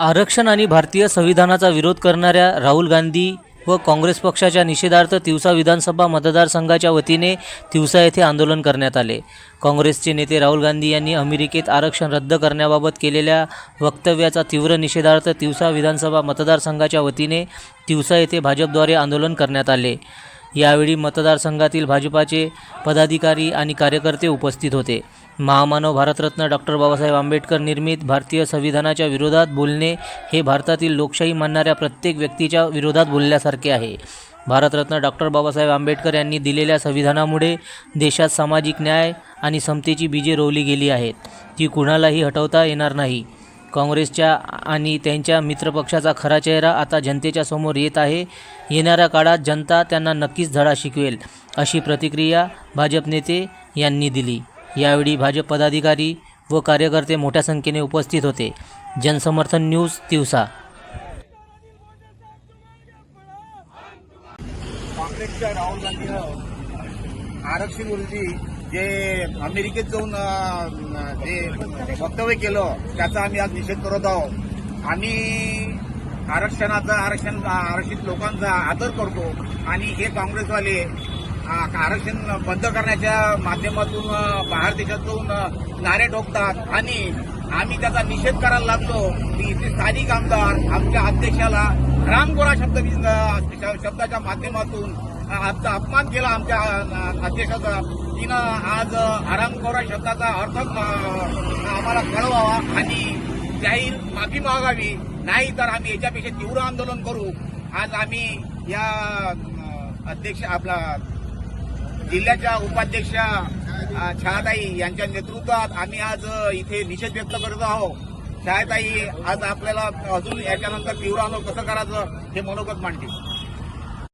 आरक्षण आणि भारतीय संविधानाचा विरोध करणाऱ्या राहुल गांधी व काँग्रेस पक्षाच्या निषेधार्थ तिवसा विधानसभा मतदारसंघाच्या वतीने तिवसा येथे आंदोलन करण्यात आले. काँग्रेसचे नेते राहुल गांधी यांनी अमेरिकेत आरक्षण रद्द करण्याबाबत केलेल्या वक्तव्याचा तीव्र निषेधार्थ तिवसा विधानसभा मतदारसंघाच्या वतीने तिवसा येथे भाजपद्वारे आंदोलन करण्यात आले. यावेळी मतदारसंघातील भाजपाचे पदाधिकारी आणि कार्यकर्ते उपस्थित होते. महामानव भारतरत्न डॉक्टर बाबासाहेब आंबेडकर निर्मित भारतीय संविधानाच्या विरोधात बोलणे हे भारतातील लोकशाही मानणाऱ्या प्रत्येक व्यक्तीच्या विरोधात बोलल्यासारखे आहे. भारतरत्न डॉक्टर बाबासाहेब आंबेडकर यांनी दिलेल्या संविधानामुळे देशात सामाजिक न्याय आणि समतेची बीजे रोवली गेली आहेत. ती कुणालाही हटवता येणार नाही. काँग्रेसच्या आणि त्यांच्या मित्रपक्षाचा खरा चेहरा आता जनतेच्या समोर येत आहे. येणाऱ्या काळात जनता त्यांना नक्कीच धडा शिकवेल अशी प्रतिक्रिया भाजप नेते यांनी दिली. यावेळी भाजप पदाधिकारी व कार्यकर्ते मोठ्या संख्येने उपस्थित होते. जनसमर्थन न्यूज तिवसा. काँग्रेसच्या राहुल गांधी आरक्षण विरोधी जे अमेरिकेत जाऊन जे वक्तव्य केलं त्याचा आम्ही आज निषेध करत आहोत. आम्ही आरक्षणाचा आरक्षण आरक्षित लोकांचा आदर करतो आणि हे काँग्रेसवाले आरक्षण बंद करण्याच्या माध्यमातून बाहेर देशात जाऊन नारे ठोकतात. आणि आम्ही त्याचा निषेध करायला लागलो. की इथे स्थानिक आमदार आमच्या अध्यक्षाला रामगोरा शब्द शब्दाच्या माध्यमातून आजचा अपमान केला आमच्या अध्यक्षाचा. तिनं आज आरामगोरा शब्दाचा अर्थ आम्हाला कळवावा आणि जाहीर माफी मागावी. नाही तर आम्ही याच्यापेक्षा तीव्र आंदोलन करू. आज आम्ही या अध्यक्ष आपला जिल्ह्याच्या उपाध्यक्ष छायाताई यांच्या नेतृत्वात आम्ही आज इथे निषेध व्यक्त करत आहोत. छायाताई आज आपल्याला अजून याच्यानंतर तीव्र आलो कसं करायचं हे मनोगत मांडतील.